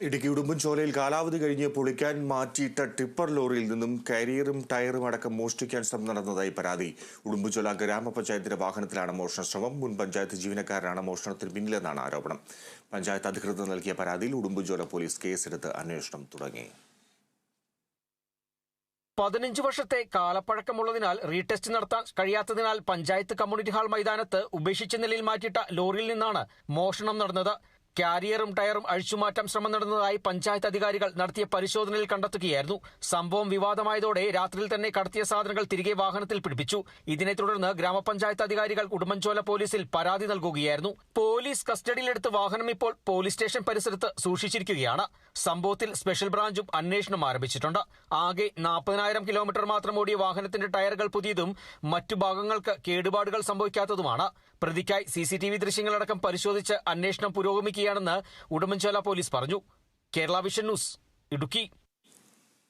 ഇടുക്കി ഉടുമ്പൻചോലയിൽ കാലാവധി കഴിഞ്ഞ് പൊളിക്കാൻ മാറ്റിയിട്ട ടിപ്പർ ലോറിയിൽ നിന്നും കരിയറും ടയറും അടക്കം മോഷ്ടിക്കാൻ ശ്രമം നടന്നതായി പരാതി. ഉടുമ്പൻചോല ഗ്രാമപഞ്ചായത്തിന്റെ വാഹനത്തിലാണ് മോഷണ ശ്രമം. മുൻ പഞ്ചായത്ത് ജീവനക്കാരനാണ് മോഷണത്തിന് പിന്നിലെന്നാണ് ആരോപണം. പഞ്ചായത്ത് അധികൃതർ നൽകിയ പരാതിയിൽ ഉടുമ്പൻചോല പോലീസ് കേസെടുത്ത് അന്വേഷണം തുടങ്ങി. പതിനഞ്ച് വർഷത്തെ കാലപ്പഴക്കമുള്ളതിനാൽ റീടെസ്റ്റ് നടത്താൻ കഴിയാത്തതിനാൽ പഞ്ചായത്ത് കമ്മ്യൂണിറ്റി ഹാൾ മൈതാനത്ത് ഉപേക്ഷിച്ച നിലയിൽ മാറ്റിയിട്ട ലോറിയിൽ നിന്നാണ് മോഷണം നടന്നത്. കാരിയറും ടയറും അഴിച്ചുമാറ്റം ശ്രമം നടന്നതായി പഞ്ചായത്ത് അധികാരികൾ നടത്തിയ പരിശോധനയിൽ കണ്ടെത്തുകയായിരുന്നു. സംഭവം വിവാദമായതോടെ രാത്രിയിൽ തന്നെ കടത്തിയ സാധനങ്ങൾ തിരികെ വാഹനത്തിൽ പിടിപ്പിച്ചു. ഇതിനെ തുടർന്ന് ഗ്രാമപഞ്ചായത്ത് അധികാരികൾ ഉടുമ്പൻചോല പോലീസിൽ പരാതി നൽകുകയായിരുന്നു. പോലീസ് കസ്റ്റഡിയിലെടുത്ത് വാഹനം ഇപ്പോൾ പോലീസ് സ്റ്റേഷൻ പരിസരത്ത് സൂക്ഷിച്ചിരിക്കുകയാണ്. സംഭവത്തിൽ സ്പെഷ്യൽ ബ്രാഞ്ചും അന്വേഷണം ആരംഭിച്ചിട്ടുണ്ട്. ആകെ നാൽപ്പതിനായിരം കിലോമീറ്റർ മാത്രം ഓടിയ വാഹനത്തിന്റെ ടയറുകൾ പുതിയതും മറ്റു ഭാഗങ്ങൾക്ക് കേടുപാടുകൾ സംഭവിക്കാത്തതുമാണ്. പ്രതിക്കായി സി സി ടി വി ദൃശ്യങ്ങളടക്കം പരിശോധിച്ച് അന്വേഷണം പുരോഗമിക്കുകയാണെന്ന് ഉടുമ്പൻചോല പോലീസ് പറഞ്ഞു. Kerala vision news Idukki.